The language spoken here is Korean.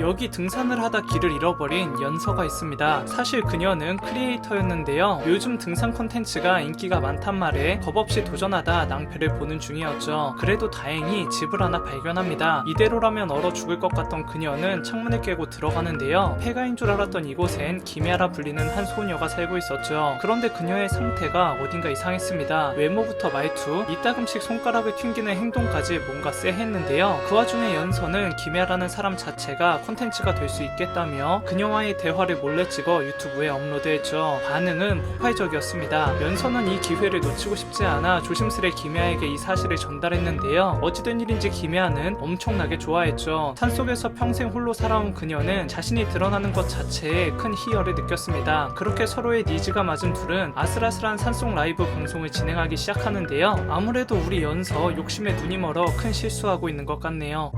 여기 등산을 하다 길을 잃어버린 연서가 있습니다. 사실 그녀는 크리에이터였는데요. 요즘 등산 콘텐츠가 인기가 많단 말에 겁없이 도전하다 낭패를 보는 중이었죠. 그래도 다행히 집을 하나 발견합니다. 이대로라면 얼어 죽을 것 같던 그녀는 창문을 깨고 들어가는데요. 폐가인 줄 알았던 이곳엔 김야라 불리는 한 소녀가 살고 있었죠. 그런데 그녀의 상태가 어딘가 이상했습니다. 외모부터 말투, 이따금씩 손가락을 튕기는 행동까지 뭔가 쎄했는데요. 그 와중에 연서는 김야라는 사람 자체가 콘텐츠가 될 수 있겠다며 그녀와의 대화를 몰래 찍어 유튜브에 업로드했죠. 반응은 폭발적이었습니다. 연서는 이 기회를 놓치고 싶지 않아 조심스레 김야에게 이 사실을 전달했는데요. 어찌된 일인지 김야는 엄청나게 좋아했죠. 산속에서 평생 홀로 살아온 그녀는 자신이 드러나는 것 자체에 큰 희열을 느꼈습니다. 그렇게 서로의 니즈가 맞은 둘은 아슬아슬한 산속 라이브 방송을 진행하기 시작하는데요. 아무래도 우리 연서 욕심에 눈이 멀어 큰 실수하고 있는 것 같네요.